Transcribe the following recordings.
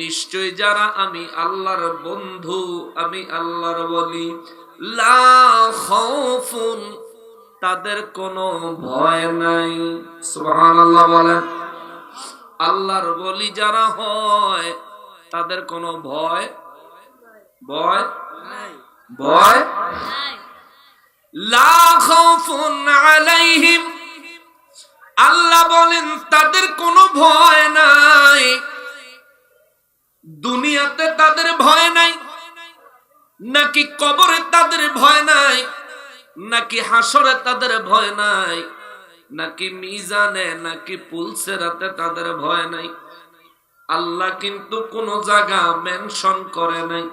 নিশ্চয় যারা আমি আল্লাহর বন্ধু, আমি আল্লাহর বলি তাদের কোনো ভয় নাই। সুবহানাল্লাহ আল্লাহর বলি যারা হয়, তাদের কোনো ভয় ভয় ভয় আলাইহিম, আল্লাহ বলেন, তাদের কোনো ভয় নাই। দুনিয়াতে তাদের ভয় নাই। নাকি কবরে তাদের ভয় নাই, নাকি হাসরে তাদের ভয় নাই, নাকি মিজানে, নাকি পুলসেরাতে তাদের ভয় নাই। আল্লাহ কিন্তু কোন জায়গা মেনশন করে নাই।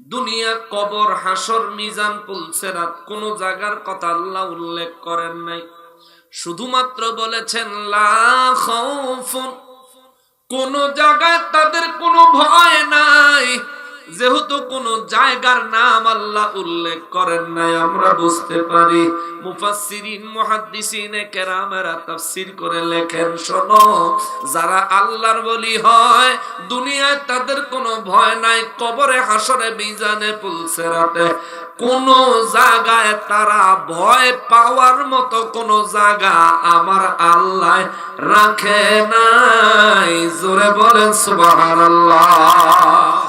দুনিয়া, কবর, হাসর, মিজান, পুলসেরাত কোন জায়গার কথা আল্লাহ উল্লেখ করেন নাই। শুধুমাত্র বলেছেন, লা খাউফুন কোন জায়গায় তাদের কোনো ভয় নাই। যেহেতু কোন জায়গার নাম আল্লাহ উল্লেখ করেন নাই, আমরা বুঝতে পারি। মুফাসসিরিন, মুহাদ্দিসিনে, কেরামেরা তাফসীর করে লেখেন, শোনো, যারা আল্লাহর বলি হয়, দুনিয়ায় তাদের কোনো ভয় নাই, কবরে হাসরে মিজানে পুলসেরাতে কোন জায়গায় তারা ভয় পাওয়ার মতো কোন জায়গা আমার আল্লাহ রাখে নাই। জোরে বলেন, সুবহানাল্লাহ।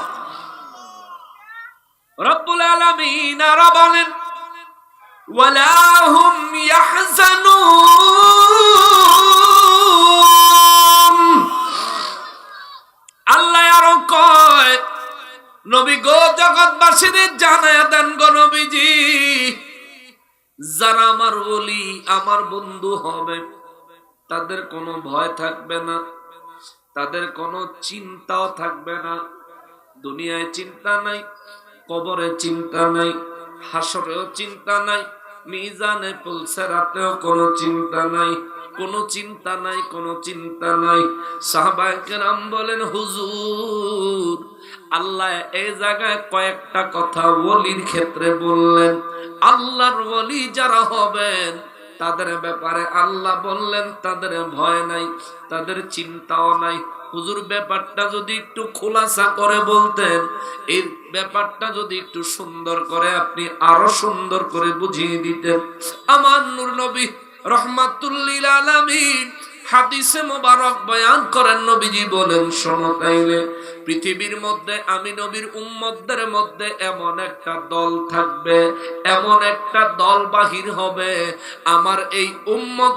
রব্বুল আলামিন আরও বলেন, ওয়ালা হুম ইয়াহজানুন। আল্লাহ আরও কয়, নবী গো জগৎবাসীদের জানায় দেন গো নবীজি, যারা আমার বলি আমার বন্ধু হবে, তাদের কোনো ভয় থাকবে না, তাদের কোনো চিন্তাও থাকবে না, দুনিয়ায় চিন্তা নাই কবরে চিন্তা নাই, হাসরেও চিন্তা নাই, মিজানে পুলসেরাতেও কোনো চিন্তা নাই, কোনো চিন্তা নাই, কোনো চিন্তা নাই। সাহবাকেরাম বলেন, হুজুর, আল্লাহ এই জায়গায় কয়েকটা কথা ওলির ক্ষেত্রে বললেন। আল্লাহর ওলি যারা হবেন, তাদের ব্যাপারে আল্লাহ বললেন, তাদের ভয় নাই, তাদের চিন্তাও নাই। হুজুর, ব্যাপারটা যদি একটু খোলাসা করে বলতেন, এই ব্যাপারটা যদি একটু সুন্দর করে আপনি আরও সুন্দর করে বুঝিয়ে দিতেন। আমার নূর নবী রহমাতুল্লিল আলামিন হাদিসে মোবারক বয়ান করেন নবীজি বলেন, শোনো তাইলে, পৃথিবীর মধ্যে আমি নবীর উম্মতদের মধ্যে এমন একটা দল থাকবে, এমন একটা দল বাহির হবে। আমার এই উম্মত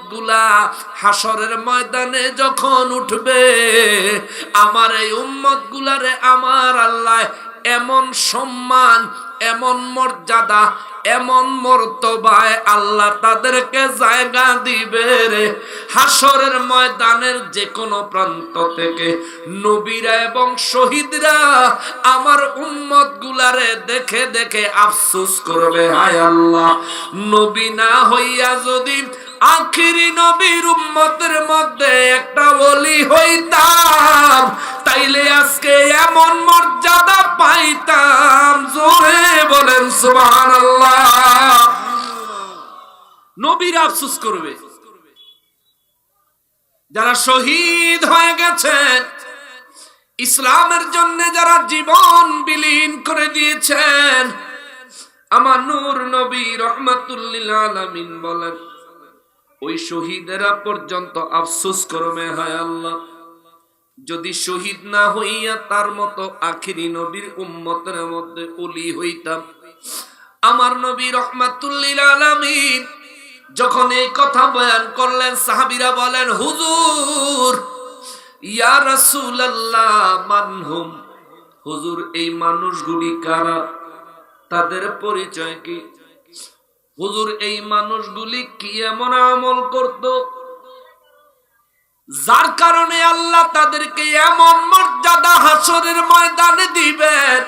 হাসরের ময়দানে যখন উঠবে, আমার এই উম্মত গুলারে আমার আল্লাহ এমন সম্মান, এমন মর্যাদা এমন মর্তবায় আল্লাহ তাদেরকে জায়গা দিবে রে। হাসরের ময়দানের যে কোনো প্রান্ত থেকে নবীরা এবং শহীদরা আমার উম্মত গুলারে দেখে দেখে আফসোস করবে, হায় আল্লাহ। নবী না হইয়া যদি আখিরি নবীর উম্মতের মধ্যে একটা বলি হইতাম। তাইলে আজকে এমন মর্যাদা পাইতাম, জোরে বলেন সুবহানাল্লাহ। নবীর আফসোস করবে। যারা শহীদ হয়ে গেছেন ইসলামের জন্য যারা জীবন বিলীন করে দিয়েছেন, আমার নূর নবী রহমাতুল্লিল আলামিন বলেন ওই শহীদেরা পর্যন্ত আফসোস করবে হায় আল্লাহ। যদি শহীদ না হইয়া তার মতো আখিরি নবীর উম্মতের মধ্যে অলি হইতাম, আমার নবী রহমাতুল্লিল আলামিন যখন এই কথা বয়ান করলেন, সাহাবিরা বলেন, হুজুর, ইয়া রাসূলুল্লাহ মানহুম হুজুর, এই মানুষগুলি কারা? তাদের পরিচয় কি? হুজুর, এই মানুষগুলি কি এমন আমল করত? যার কারণে আল্লাহ তাদেরকে এমন মর্যাদা হাসরের ময়দানে দিবেন,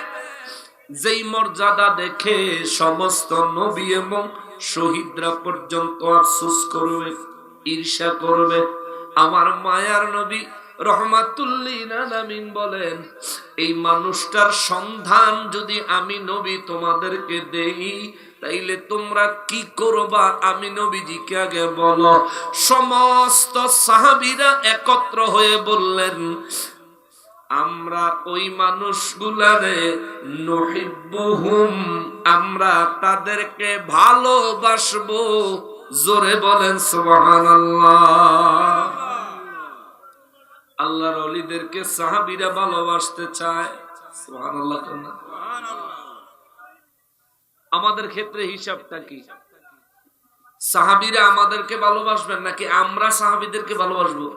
যেই মর্যাদা দেখে সমস্ত নবী এবং শহীদরা পর্যন্ত আফসোস করবে, ঈর্ষা করবে। আমার মায়ার নবী রহমাতুল্লিন বলেন, এই মানুষটার সন্ধান যদি আমি নবী তোমাদেরকে দেই তাইলে তোমরা কি করবা? আমি নবীজিকে আগে বলো। সমস্ত সাহাবীরা একত্র হয়ে বললেন, আমরা ওই মানুষগুলারে নহিব্বুহুম, আমরা তাদেরকে ভালোবাসবো। জোরে বলেন, সুবহানাল্লাহ। আল্লাহর অলিদেরকে সাহাবীরা ভালোবাসতে চায়। সুবহানাল্লাহ না? আমাদের ক্ষেত্রে হিসাবটা কি? সাহাবীরা আমাদেরকে ভালোবাসবেন নাকি আমরা সাহাবীদেরকে ভালোবাসবো?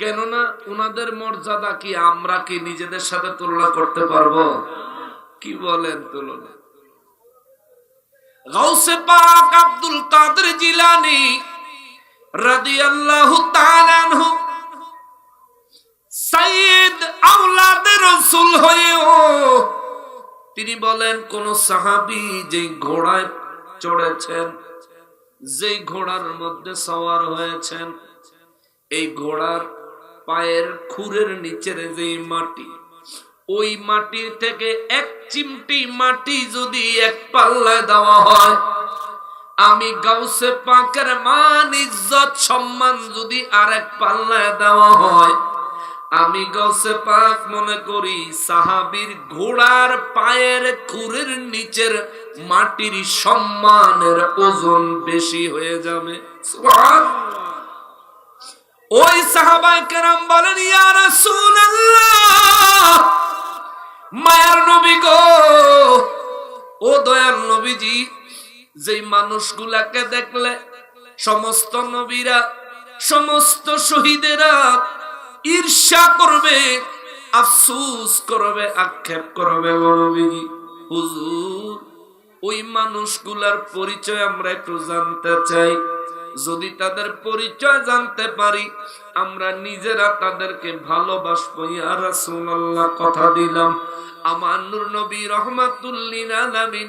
কেননা উনাদের মর্যাদা কি, আমরা কি নিজেদের সাথে তুলনা করতে পারব? কি বলেন তুলনা? গাউসে পাক আব্দুল কাদের জিলানী রাদিয়াল্লাহু তাআলা আনহু সাইয়্যিদ আওলাদের রাসূল হয়েও তিনি বলেন, কোন সাহাবী যেই ঘোড়ায় চড়েছেন, যেই ঘোড়ার মধ্যে সওয়ার হয়েছেন, এই ঘোড়ার পায়ের খুরের নিচের যে মাটি, ওই মাটির থেকে এক চিমটি মাটি যদি এক পাল্লায় দেওয়া হয়, আমি গাউসে পাকের মান, ইজ্জত, সম্মান যদি আরেক পাল্লায় দেওয়া হয় আমি গাউসে পাক মনে করি, সাহাবীর ঘোড়ার পায়ের খুরের নিচের মাটির সম্মানের ওজন বেশি হয়ে যাবে। ওই সাহাবায়ে কেরাম বলেন, ইয়া রাসূলুল্লাহ, মায়ার নবী গো, ও দয়াল নবীজি, যেই মানুষগুলাকে দেখলে, সমস্ত নবীরা, সমস্ত শহীদেরা ঈর্ষা করবে, আফসুস করবে, আক্ষেপ করবে নবীজি হুজুর, ওই মানুষগুলার পরিচয় আমরা একটু জানতে চাই। যদি তাদের পরিচয় জানতে পারি, আমরা নিজেরা তাদেরকে ভালোবাসবো। কথা দিলাম।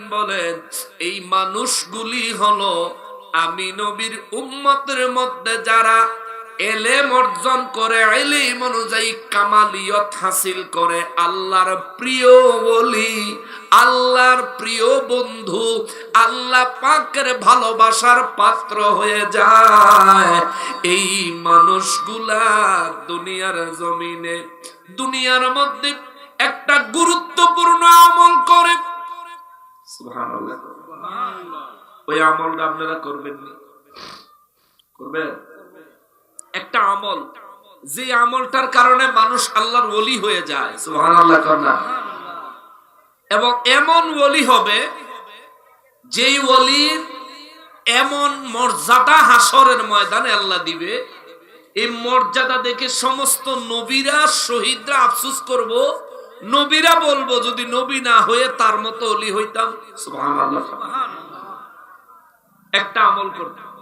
বলেন, এই মানুষগুলি হলো মধ্যে যারা এলেম অর্জন করে, এলিম অনুযায়ী কামালিয়ত হাসিল করে। আল্লাহর প্রিয় বলি আল্লাহর প্রিয় বন্ধু, আল্লাহ পাকের ভালোবাসার পাত্র হয়ে যায়। এই মানুষগুলা দুনিয়ার জমিনে, দুনিয়ার মধ্যে একটা গুরুত্বপূর্ণ আমল করে। ওই আমলটা আপনারা করবেন করবেন? একটা আমল। যে আমলটার কারণে মানুষ আল্লাহর ওলি হয়ে যায় এবং এমন ওলি হবে, যেই ওলির এমন মর্যাদা হাসরের ময়দানে আল্লাহ দিবে। এই মর্যাদা দেখে সমস্ত নবীরা, শহীদরা আফসুস করব, নবীরা বলব, যদি নবী না হয়ে তার মতো অলি হইতাম একটা আমল করতাম।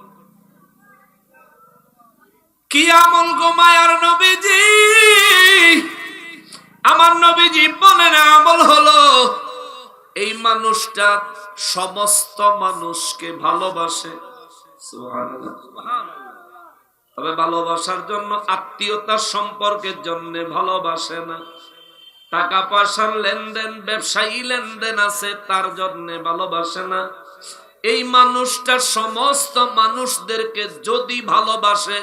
কি আমল গো মায়ার নবীজি? আমার নবীজি বলেন, আমল হলো এই মানুষটা সমস্ত মানুষকে ভালোবাসে। তবে ভালোবাসার জন্য, আত্মীয়তার সম্পর্কের জন্য ভালোবাসে না। টাকা পয়সার লেনদেন, ব্যবসায়ী লেনদেন আছে, তার জন্য ভালোবাসে না। এই মানুষটা সমস্ত মানুষদেরকে যদি ভালোবাসে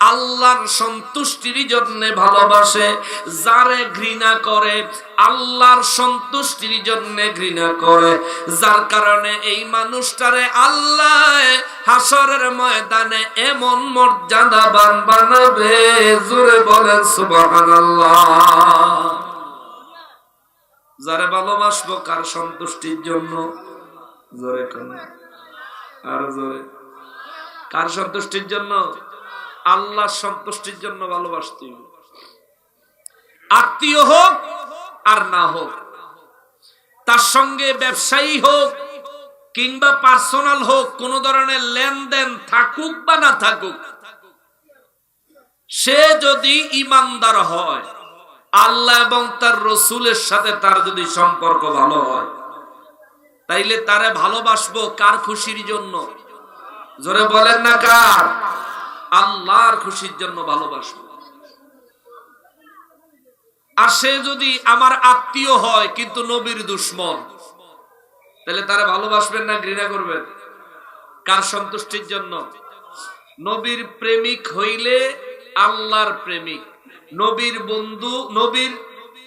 আল্লাহর সন্তুষ্টির জন্য ভালোবাসে, যারে ঘৃণা করে, আল্লাহর সন্তুষ্টির জন্য ঘৃণা করে। যার কারণে এই মানুষটারে আল্লাহ হাসরের ময়দানে এমন মর্যাদাবান বানাবে, জোরে বলেন সুবহানাল্লাহ। যারে ভালোবাসবো কার সন্তুষ্টির জন্য? জোরে কোন। আর জোরে। কার সন্তুষ্টির জন্য? আল্লাহর সন্তুষ্টির জন্য ভালোবাসতে হবে। আত্মীয় হোক আর না হোক, তার সঙ্গে ব্যবসায়ী হোক কিংবা পার্সোনাল হোক, কোন ধরনের লেনদেন থাকুক বা না থাকুক, সে যদি ইমানদার হয়, আল্লাহ এবং তার রসুলের সাথে তার যদি সম্পর্ক ভালো হয়, তাইলে তারে ভালোবাসবো কার খুশির জন্য জোরে বলেন না কার আল্লাহর খুশির জন্য ভালোবাসবো। আর সে যদি আমার আত্মীয় হয়, কিন্তু নবীর দুশ্মন, তাহলে তারা ভালোবাসবেন না, ঘৃণা করবেন? কার সন্তুষ্টির জন্য? নবীর প্রেমিক হইলে আল্লাহর প্রেমিক। নবীর বন্ধু, নবীর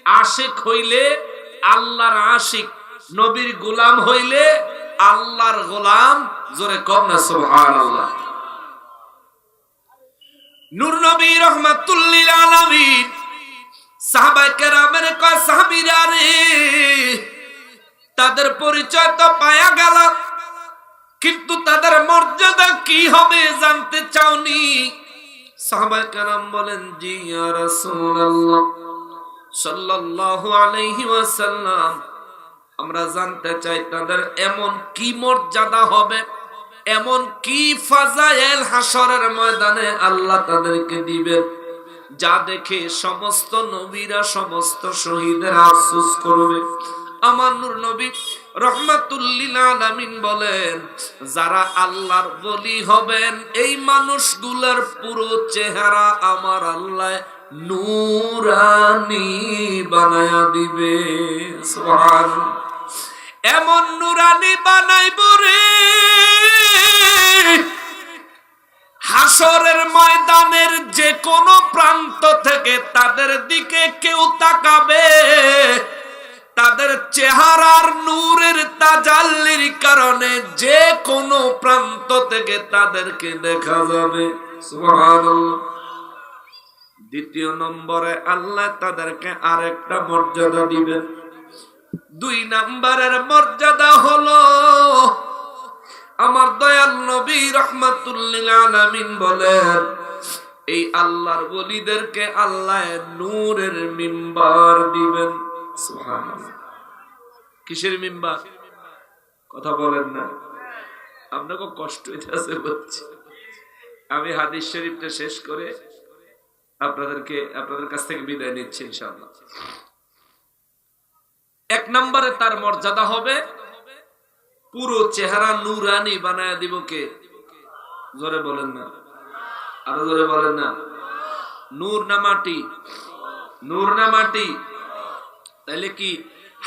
আশেক হইলে আল্লাহর আশিক। নবীর গোলাম হইলে আল্লাহর গোলাম, জোরে কর না, সুবহানাল্লাহ। নূর নবী রহমাতুল্লিল আলামিন। সাহাবায়ে কেরামের কয়, সাহাবীরা রে, তাদের পরিচয় তো পায়া গেল, কিন্তু তাদের মর্যাদা কি হবে জানতে চাওনি? সাহাবায়ে কেরাম বলেন, জি ইয়া রাসূলুল্লাহ, সাল্লাল্লাহু আলাইহি ওয়াসাল্লাম, আমরা জানতে চাই তাদের এমন কি মর্যাদা হবে? এমন কি ফাজায়েল হাসরের ময়দানে আল্লাহ তাদেরকে দিবেন? যা দেখে সমস্ত নবীরা, সমস্ত শহীদের আফসোস করবে। আমার নূর নবী রহমাতুল্লিল বলেন, যারা আল্লাহর বলি হবেন, এই মানুষগুলোর পুরো চেহারা আমার আল্লাহ নূরানি বানায়া দিবে। সুবহানাল্লাহ। এমন নুরানি বানাইব রে। হাসরের ময়দানের যে কোনো প্রান্ত থেকে তাদের দিকে কেউ তাকাবে। তাদের চেহারার নূরের তাজাল্লির কারণে যে কোনো প্রান্ত থেকে তাদেরকে দেখা যাবে। দ্বিতীয় নম্বরে আল্লাহ তাদেরকে আরেকটা মর্যাদা দিবেন। দুই নাম্বারের মর্যাদা হলো আমার দয়াল নবী রহমাতুল্লিল বলেন, এই আল্লাহর বলিদেরকে আল্লাহ নূরের মিম্বার দিবেন। কিসের মিম্বার? কথা বলেন না। আপনাকে কষ্ট হইতেছে বলছি। আমি হাদিস শরীফটা শেষ করে আপনাদেরকে, আপনাদের কাছ থেকে বিদায় নিচ্ছি ইনশাআল্লাহ। এক নম্বরে তার মর্যাদা হবে পুরো চেহারা নুরানি বানায় দিব কে? জোরে বলেন না। আরও জোরে বলেন না। নূর না মাটি? নূর না মাটি? তাইলে কি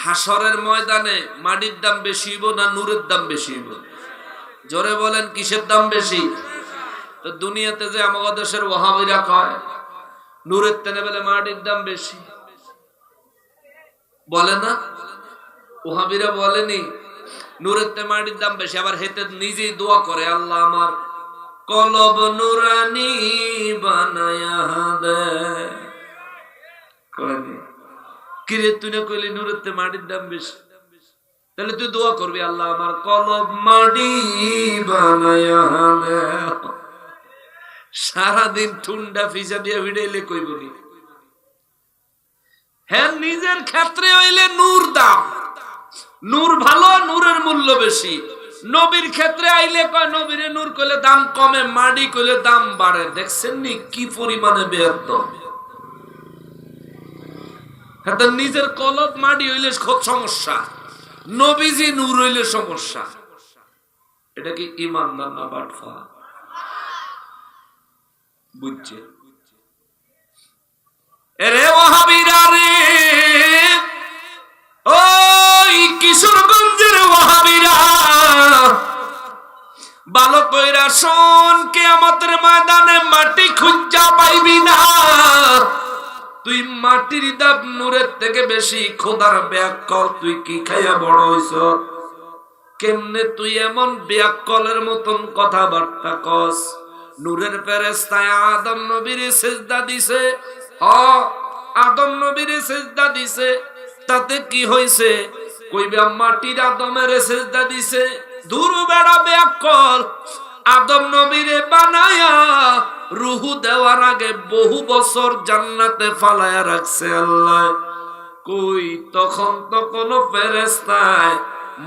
হাসরের ময়দানে মাটির দাম বেশি না নূরের দাম বেশি জোরে বলেন, কিসের দাম বেশি? তো দুনিয়াতে যে আমাদের দেশের ওহাবিরা কয়, নূরের তেনে বেলে মাটির দাম বেশি। বলে না? ওহাবিরা বলেনি নূরের তে দাম বেশি, আবার হেতে নিজেই দোয়া করে, আল্লাহ আমার কলব নুরানি বানায়া দে। কিরে তুই কইলি বেশি? তাহলে তুই দোয়া করবি, আল্লাহ আমার কলব মাটি বানায়া দে। সারাদিন ঠুন্ডা ফিসা দিয়ে ভিড়াইলে কইবনি হ্যাঁ নিজের ক্ষেত্রে হইলে নূর দাম। নূর ভালো, নূরের মূল্য বেশি। নবীর ক্ষেত্রে আইলে কয়, নবীরে নূর কইলে দাম কমে, মাডি কইলে দাম বাড়ে। দেখছেন নি কি পরিমাণে বেয়াদ্দ হ্যাঁ নিজের কলব মাডি হইলে খুব সমস্যা। নবীজি নূর হইলে সমস্যা। এটা কি ইমানদার না বাটফা? বুঝছে? এরে ওহাবিরা রে! ভালো কইরা শোন কে আমাদের ময়দানে মাটি খুঁজা পাইবি না। তুই মাটির দাব নূরের থেকে বেশি খোদার ব্যাকল, তুই কি খাইয়া বড় হইছ? কেমনে তুই এমন ব্যাকলের মতন কথাবার্তা কস? নূরের ফেরেস্তায় আদম নবীর সেজদা দিছে। হ আদম নবীর সেজদা দিছে। তাতে কি হইছে? কইবে, মাটির আদমের সেজদা দিছে। দূর বেড়া ব্যাকল আদম নবীরে বানায়া রুহু দেওয়ার আগে বহু বছর জান্নাতে ফালায়া রাখছে আল্লাহ। কই, তখন তো কোন ফেরেস্তায়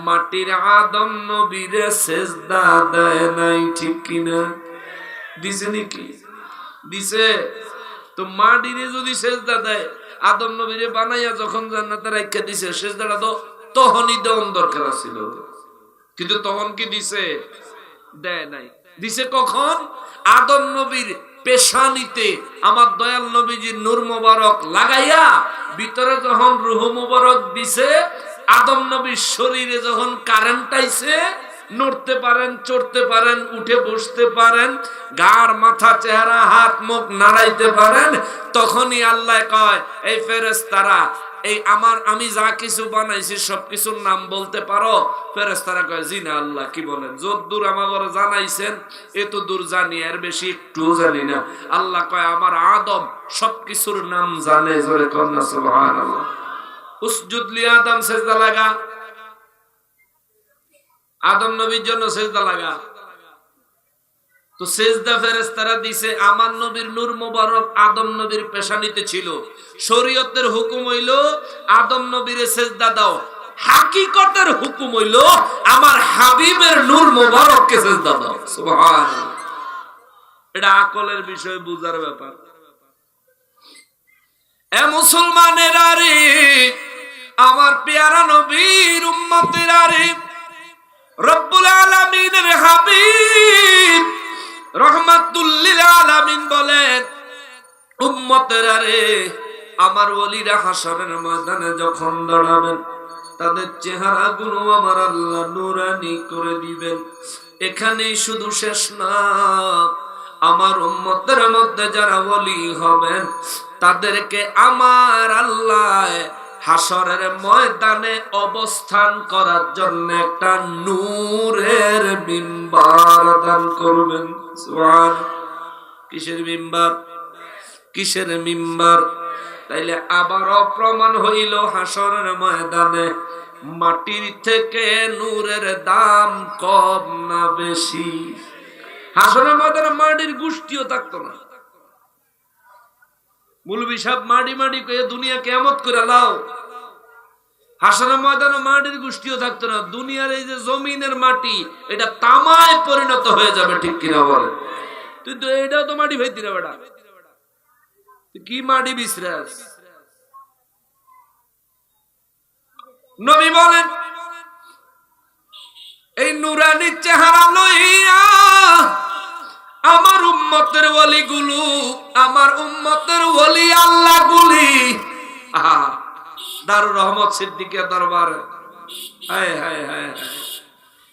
মাটির আদম নবীরে সেজদা দেয় নাই, ঠিক কিনা? দিছে নাকি? দিছে। তো মাটিরে যদি সেজদা দেয়, আদম নবীরে বানাইয়া যখন জান্নাতে রাখা দিছে, সেজদাটা তো তখনই দেওয়ান দরকার ছিল কিন্তু তখন কি দিছে? দেয় নাই। দিছে কখন? আদম নবীর পেশানিতে আমার দয়াল নবীজি নূর মোবারক লাগাইয়া ভিতরে যখন রুহ মোবারক দিছে, আদম নবীর শরীরে যখন কারেন্ট আইছে, নড়তে পারেন, চড়তে পারেন, উঠে বসতে পারেন, গার মাথা, চেহারা, হাত, মুখ নাড়াইতে পারেন, তখনই আল্লাহ কয়, এই ফেরেশতারা এই আমার, আমি যা কিছু বানাইছি সব কিছুর নাম বলতে পারো? ফেরেশতারা কয়, জি না আল্লাহ, কি বলেন? যদ্দূর আমার জানাইছেন এত দূর জানি, এর বেশি একটু জানি না। আল্লাহ কয়, আমার আদম সবকিছুর নাম জানে। জোরে কন্যা সুবহানাল্লাহ। উসজুদ লি আদম, সেজদা লাগা। আদম নবীর জন্য সেজদা লাগা। তো সেজদা ফেরেস্তারা দিছে, আমার নবীর নূর মোবারক আদম নবীর পেশানিতে ছিল। শরীয়তের হুকুম হইল, আদম নবীর সেজদা দাও। হাকিকতের হুকুম হইল, আমার হাবিবের নূর মোবারককে সেজদা দাও। সুবহানাল্লাহ। এটা আকলের বিষয়, বুঝার ব্যাপার। এ মুসলমানেরা রে, আমার পেয়ারা নবীর উম্মতেরা রে, রব্বুল আলামিনের হাবিব রহমাতুল্লিল আলামিন বলেন, উম্মতেরা রে আমার ওলিরা হাসরের ময়দানে যখন দাঁড়াবেন, তাদের চেহারা গুলো আমার আল্লাহ নুরানি করে দিবেন। এখানেই শুধু শেষ না, আমার উম্মতের মধ্যে যারা ওলি হবেন, তাদেরকে আমার আল্লাহ হাসরের ময়দানে অবস্থান করার জন্য একটা নূরের বিম্বার দান করবেন। কিসের মিম্বার? কিসের মিম্বার? তাইলে আবারও প্রমাণ হইল হাসরের ময়দানে মাটির থেকে নূরের দাম কম না বেশি। হাসরের ময়দানে মাটির গোষ্ঠীও থাকতো না। মুলবি সাহেব দুনিয়া কেমত করে লাও। হাসনের ময়দানে মাটির গোষ্ঠীও থাকতো না। দুনিয়ার এই যে জমিনের মাটি, এটা তামায় পরিণত হয়ে যাবে, ঠিক কিনা তো এটাও তো মাটি ভাইতি না বেটা। কি মাটি বিশ্রাস? নবী বলেন, এই নুরানি চেহারা উম্মতের ওলি গুলো আমার উম্মতের ওলি আল্লাহ গুলি দারুর রহমত সিদ্দিকের দরবার। হায় হায় হায়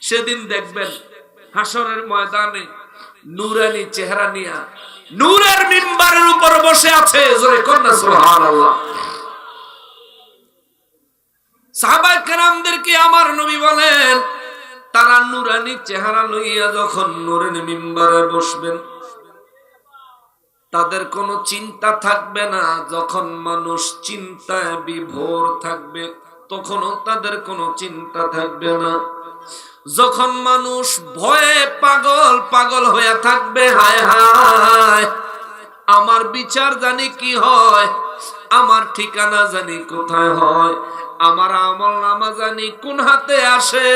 সেদিন দেখবেন হাসরের ময়দানে নূরানি চেহারা নিয়া নূরের মিম্বারের উপর বসে আছে, জোরে কন্যা সুবহানাল্লাহ। সাহাবায়ে কেরামদেরকে আমার নবী বলেন, তারা নুরানি চেহারা লইয়া যখন নুরের মিম্বারে বসবেন তাদের কোনো চিন্তা থাকবে না। যখন মানুষ চিন্তায় বিভোর থাকবে, তখনও তাদের কোনো চিন্তা থাকবে না। যখন মানুষ ভয়ে পাগল পাগল হয়ে থাকবে, হায় হায়, আমার বিচার জানি কি হয়, আমার ঠিকানা জানি কোথায় হয়, আমার আমল নামা জানি কোন হাতে আসে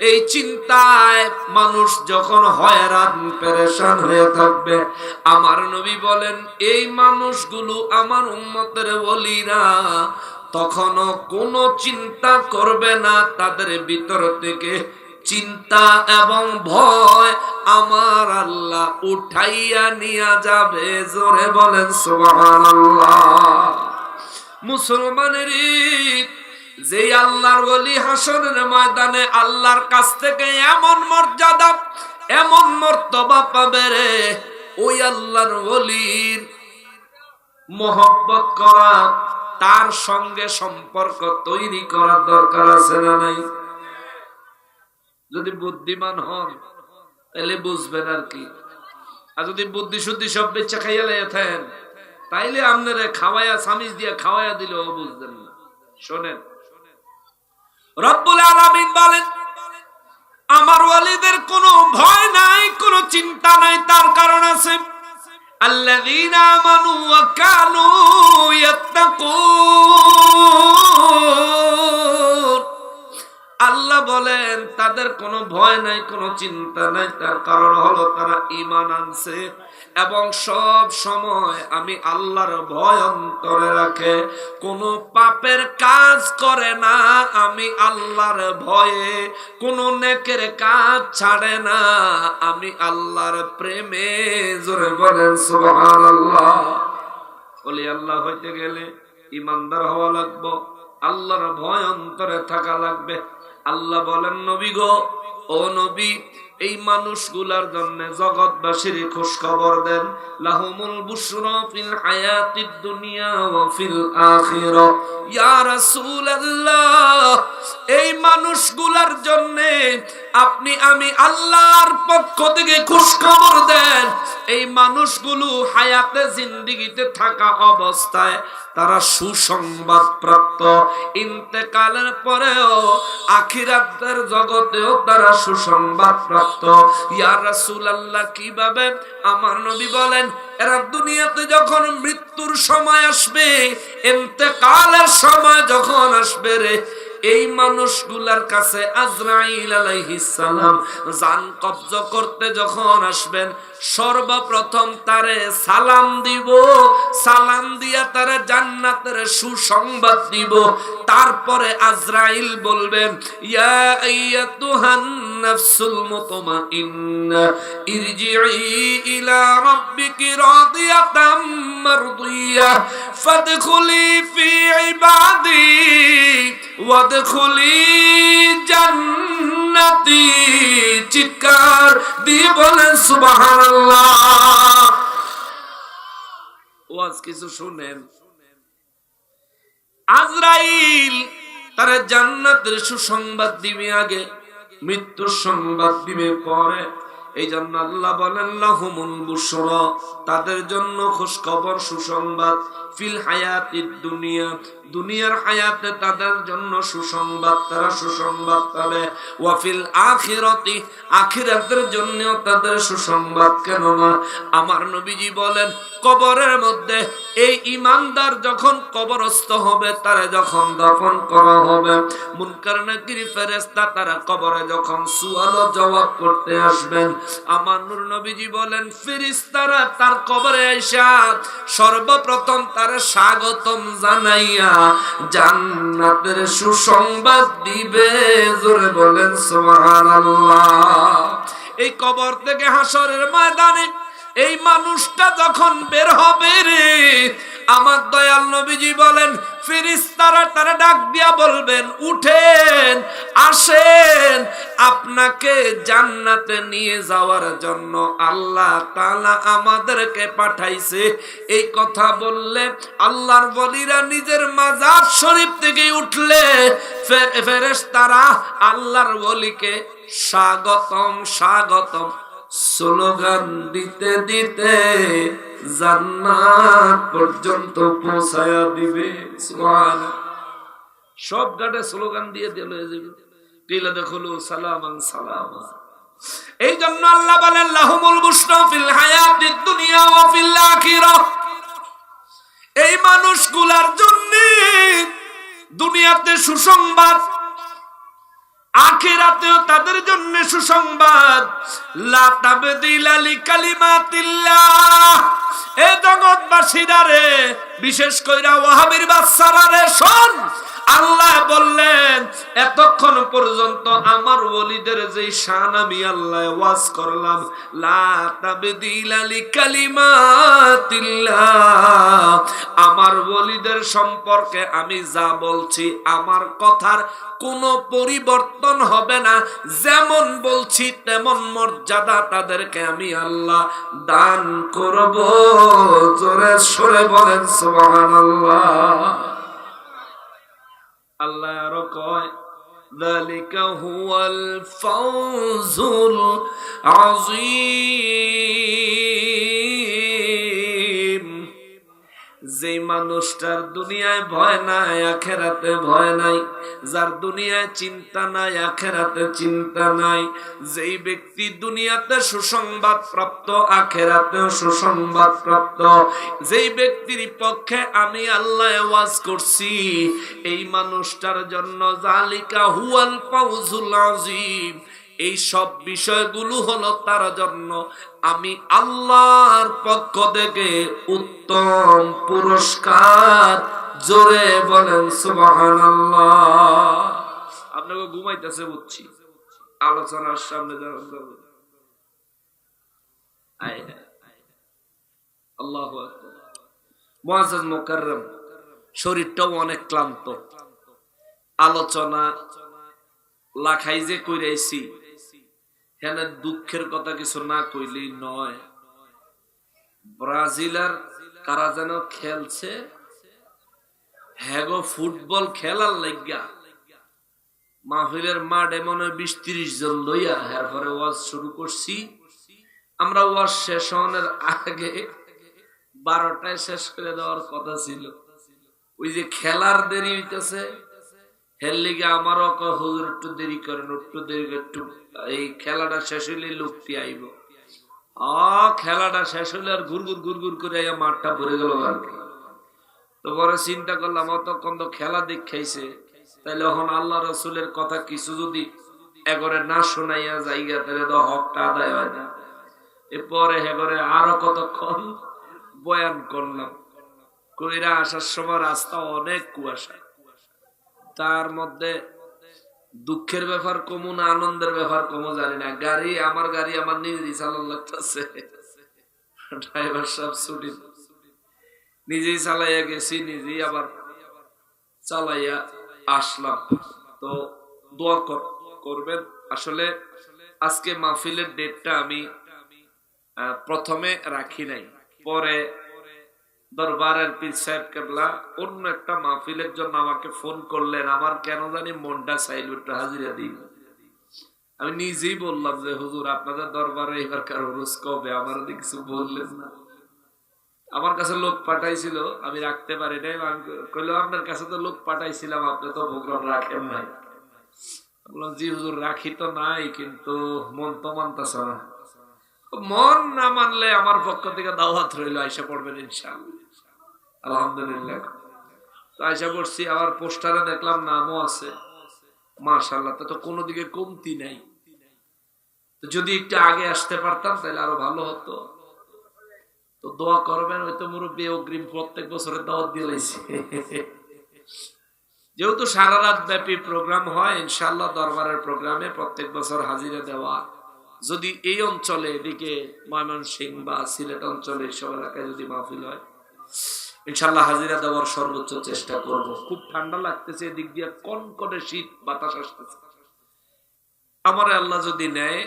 এই চিন্তায় মানুষ যখন হয়রান, পেরেশান হয়ে থাকবে। আমার নবী বলেন, এই মানুষগুলো আমার উম্মতের বলিরা তখনও কোনো চিন্তা করবে না। তাদের ভিতর থেকে চিন্তা এবং ভয় আমার আল্লাহ উঠাইয়া নিয়ে যাবে। জোরে বলেন, সুবহানাল্লাহ। মুসলমানের যে আল্লাহর বলি হাসনের ময়দানে আল্লাহর কাছ থেকে এমন মর্যাদা, এমন মর্তবা পাবে রে। ওই আল্লাহর বলির মোহব্বত করা, তার সঙ্গে সম্পর্ক তৈরি করার দরকার আছে না নাই? যদি বুদ্ধিমান হন, তাহলে বুঝবেন আর কি। আর যদি বুদ্ধি শুদ্ধি সব বেচা খাইয়া লেথেন তাইলে আপনারা খাওয়াইয়া সামিজ দিয়া খাওয়াইয়া দিলেও বুঝতেন না। শোনেন রব্বুল আলামিন বলেন, আমার ওয়ালিদের কোনো ভয় নাই, কোনো চিন্তা নাই, তার কারণ আছে, আল্লাযীনা আমানু ওয়া কানু ইয়াত্তাকুন। আল্লাহ বলেন, তাদের কোনো ভয় নাই, কোনো চিন্তা নাই। তার কারণ হলো তারা ঈমান আনছে এবং সব সময় আমি আল্লাহর ভয় অন্তরে রাখে। কোনো পাপের কাজ করে না, আমি আল্লাহর ভয়ে। কোনো নেকের কাজ ছাড়ে না, আমি আল্লাহর প্রেমে। জোরে বলেন, সুবহানাল্লাহ। বলি, আল্লাহ হইতে গেলে ইমানদার হওয়া লাগবে, আল্লাহর ভয় অন্তরে থাকা লাগবে। আল্লাহ বলেন নবী গো ও নবী এই মানুষগুলার জন্য জগৎবাসীর খোঁজ খবর দেন। লাহুমুল বুশরা ফিল হায়াতিদ দুনিয়া ওয়া ফিল আখিরা। ইয়া রাসূলুল্লাহ, এই মানুষগুলার জন্য আপনি, আমি আল্লাহর পক্ষ থেকে খোঁজ খবর দেন। এই মানুষগুলো হায়াতে জিন্দিগিতে থাকা অবস্থায় তারা সুসংবাদ প্রাপ্ত। ইন্তেকালের পরেও আখিরাতের জগতেও তারা সুসংবাদ প্রাপ্ত। ইয়া রাসূলুল্লাহ, কীভাবে? আমার নবী বলেন, এরা দুনিয়াতে যখন মৃত্যুর সময় আসবে ইন্তেকালের সময় যখন আসবে রে, এই মানুষগুলার কাছে আজরাইল আলাইহিস সালাম জান কবজ করতে যখন আসবেন, সর্বপ্রথম তারে সালাম দিব, সালাম দিয়া তারে জান্নাতের সুসংবাদ দিব। তারপরে আজরাইল বলবেন, ইয়া আইয়াতুহান নাফসুল মুতমাইন্না ইরজিই ইলা রাব্বিকি রাদিয়াতাম মারদিয়া ফাদখুলি ফি ইবাদি ওয়াদখুলি জান্নাতি চিৎকার দিয়ে বলেন, সুবহানাল্লাহ। ওয়াজ কিছু শুনেন। আজরাইল তারা জান্নাতের সুসংবাদ দিবে আগে। মৃত্যুর সংবাদ দিবে পরে। এই জন্য আল্লাহ বলেন লাহুমুল বুশরা তাদের জন্য খুশখবর সুসংবাদ। ফিল হায়াতিদ দুনিয়া। দুনিয়ার হায়াতে তাদের জন্য সুসংবাদ, তারা সুসংবাদ পাবে। ওয়াফিল আখিরাতি, আখিরাতের জন্য তাদের সুসংবাদ। কেন না আমার নবীজি বলেন, কবরের মধ্যে এই ইমানদার যখন কবরস্থ হবে, তারা যখন দফন করা হবে, মুনকার নাকির ফেরেশতা তারা কবরে যখন সুয়াল জবাব করতে আসবেন। আমার নূর নবীজি বলেন, ফেরেশতারা তার কবরে আইসা সর্বপ্রথম তার স্বাগতম জানাইয়া জান্নাতের সুসংবাদ দিবে। জোরে বলেন, সুবহানাল্লাহ। এই কবর থেকে হাসরের ময়দানে এই মানুষটা যখন বের হবে রে আমার দয়াল নবীজি বলেন ফিরিস্তারা তারা ডাক দিয়া বলবেন, উঠেন, আসেন, আপনাকে জান্নাতে নিয়ে যাওয়ার জন্য আল্লাহ তালা আমাদেরকে পাঠাইছে। এই কথা বললে আল্লাহর বলিরা নিজের মাজার শরীফ থেকে উঠলে ফেরেশতারা আল্লাহর বলিকে স্বাগতম স্বাগতম, স্লোগান দিতে দিতে জান্নাত পর্যন্ত পৌঁছায়া দিবে সব গাড়ে স্লোগান দিয়ে দিল দেখল এই জন্য আল্লাহ বলেন, লাহুমুল বুশরা ফিল দুনিয়া ওয়া ফিল এই মানুষগুলার জন্য দুনিয়াতে সুসংবাদ আখিরাতেও তাদের জন্য সুসংবাদ। লা তাবদিলা লিকালিমাতিল্লাহ। এ জগৎবাসীরা রে, বিশেষ কইরা ওয়াহাবির বাচ্চারা রে, শোন। আল্লাহ বললেন, এতক্ষণ পর্যন্ত আমার ওলিদের যে শান আমি আল্লাহ ওয়াজ করলাম, লা তাবদিলা লিকালিমাতিল্লাহ। আমার ওলিদের সম্পর্কে আমি যা বলছি, আমার কথার কোনো পরিবর্তন হবে না। যেমন বলছি, তেমন মর্যাদা তাদেরকে আমি আল্লাহ দান করব। জোরে সরে বলেন, সুবহানাল্লাহ। আল্লাহ আরো কয় ذلك هو الفوز العظيم যে মানুষটার দুনিয়ায় ভয় নাই, আখেরাতে ভয় নাই, যার দুনিয়ায় চিন্তা নাই, আখেরাতে চিন্তা নাই, যেই ব্যক্তি দুনিয়াতে সুসংবাদ প্রাপ্ত, আখেরাতেও সুসংবাদ প্রাপ্ত, যেই ব্যক্তির পক্ষে আমি আল্লাহ ওয়াজ করছি, এই মানুষটার জন্য জালিকা হুয়াল ফাউজুল আজিম এই সব বিষয়গুলো হলো তার জন্য আমি আল্লাহর পক্ষ থেকে উত্তম পুরস্কার। জোরে বলেন, সুবহানাল্লাহ। আপনাকে ঘুমাইতেছে বুঝছি। আলোচনার সামনে আল্লাহ মুআজ্জাজ মুকাররম, শরীরটাও অনেক ক্লান্ত। আলোচনা লাখাই যে কইরাইছি। এখানে দুঃখের কথা কিছু না কইলেই নয়। ব্রাজিল আর কারা যেন খেলছে? হ্যাগো ফুটবল খেলার লাগিয়া বিশ তিরিশ জন লইয়া এরপরে ওয়াজ শুরু করছি। আমরা ওয়াজ শেষ হওয়ার আগে বারোটায় শেষ করে দেওয়ার কথা ছিল। ওই যে খেলার দেরি হইতেছে হের লিগে আমারও হুজুর একটু দেরি করেন, একটু দেরি একটু, এই খেলাটা শেষ হইলে লোকটি আইব। আ, খেলাটা শেষ হইলে আর ঘুর ঘুর ঘুর ঘুর করে আইয়া মাঠটা ভরে গেল আর কি। তো চিন্তা করলাম, অতক্ষণ তো খেলা দেখাইছে, তাইলে এখন আল্লাহ রসুলের কথা কিছু যদি এগরে না শোনাইয়া যাইগা তাহলে তো হকটা আদায় হয় না। এরপরে হেগরে আরও কতক্ষণ বয়ান করলাম। কইরা আসার সময় রাস্তা অনেক কুয়াশা। তার মধ্যে দুঃখের ব্যাপার কমু না আনন্দের ব্যাপার কমু জানি না। গাড়ি, আমার গাড়ি আমার নিজেরই চালান লাগতেছে ড্রাইভার সব ছুটি। নিজেই চালাইয়া গেছি, নিজেই আবার চালাইয়া আসলাম। তো দোয়া করবেন। আসলে আজকে মাহফিলের ডেটটা আমি প্রথমে রাখি নাই। পরে দরবারের পীর সাহেব কেবলা, অন্য একটা মাহফিলের জন্য আমাকে ফোন করলেন, আমার কেন জানি মনটা চাইল একটু হাজিরা দিই আমি নিজেই বললাম যে, হুজুর, আপনাদের দরবারে এবার কারও রোজ কবে আমার কিছু বললেন না। আমার কাছে লোক পাঠাইছিল, আমি রাখতে পারি নাই কইলো আপনার কাছে তো লোক পাঠাইছিলাম, আপনি তো প্রোগ্রাম রাখেন নাই। বললাম, জি হুজুর, রাখি তো নাই, কিন্তু মন তো মানতেছে না। মন না মানলে আমার পক্ষ থেকে দাওয়াত রইল, আইসা পড়বেন ইনশাআল্লাহ। আলহামদুলিল্লাহ। তো আইসা পড়ছি, আবার পোস্টারে দেখলাম নামও আছে। মাশাল্লাহ তা তো কোনো দিকে কমতি নাই। তো যদি একটু আগে আসতে পারতাম, তাহলে আরও ভালো হতো। তো দোয়া করবেন, ওই তো মুরব্বী অগ্রিম প্রত্যেক বছরের দাওয়াত দিয়ে লাইছি। যেহেতু সারা রাত ব্যাপী প্রোগ্রাম হয় ইনশাল্লাহ দরবারের প্রোগ্রামে প্রত্যেক বছর হাজিরা দেওয়া। যদি এই অঞ্চলে, এদিকে ময়মনসিং বা সিলেট অঞ্চলে সব এলাকায় যদি মাহফিল হয় ইনশাল্লাহ হাজিরা দেওয়ার সর্বোচ্চ চেষ্টা করব। খুব ঠান্ডা লাগতেছে, এদিক দিয়ে কনকনে শীত, বাতাস আসতেছে। আমার আল্লাহ যদি নেয়,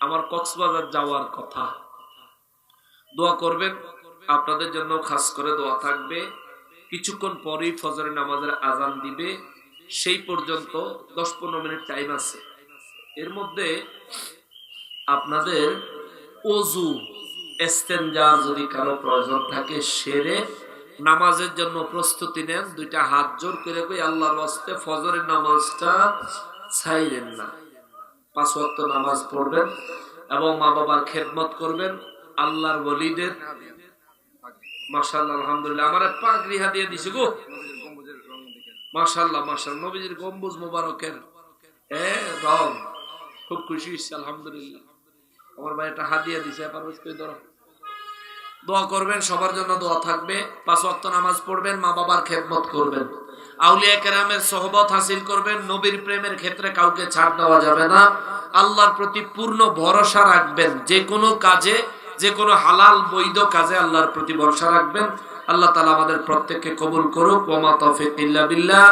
আমার কক্সবাজার যাওয়ার কথা। দোয়া করবেন, আপনাদের জন্য খাস করে দোয়া থাকবে। কিছুক্ষণ পরেই ফজরের নামাজের আজান দিবে। সেই পর্যন্ত দশ পনেরো মিনিট টাইম আছে। এর মধ্যে আপনাদের অজু এস্তেঞ্জা যদি কারও প্রয়োজন থাকে সেরে নামাজের জন্য প্রস্তুতি নেন, দুইটা হাত জোর করে কই, আল্লাহর ওয়াস্তে ফজরের নামাজটা ছাইলেন না। পাঁচ ওয়াক্ত নামাজ পড়বেন এবং মা বাবার খেদমত করবেন, আল্লাহর ওলিদের। মাশাআল্লাহ, আলহামদুলিল্লাহ, আমার পাগড়ি হাতিয়ে দিছে গো। মাশাআল্লাহ মাশাআল্লাহ, নবীজির গম্বুজ মোবারকের হ্যাঁ রং খুব খুশি হয়েছি, আলহামদুলিল্লাহ। আমার ভাই একটা হাদিয়া দিছে পারভেজ করে ধরো। দোয়া করবেন, সবার জন্য দোয়া থাকবে। পাঁচ ওয়াক্ত নামাজ পড়বেন, মা বাবার খেদমত করবেন। আউলিয়া কেরামের সহবত হাসিল করবেন, নবীর প্রেমের ক্ষেত্রে কাউকে ছাড় দেওয়া যাবে না। আল্লাহর প্রতি পূর্ণ ভরসা রাখবেন, যে কোনো কাজে, যে কোনো হালাল, বৈধ কাজে আল্লাহর প্রতি ভরসা রাখবেন। আল্লাহ তালা আমাদের প্রত্যেককে কবুল করুক। ওমা তৌফিক ইল্লা বিল্লাহ।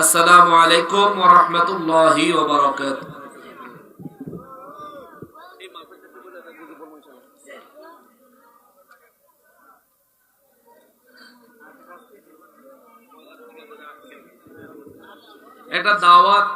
আসসালামু আলাইকুম ওয়া রাহমাতুল্লাহি ওয়া বারাকাতুহু। একটা দাওয়াত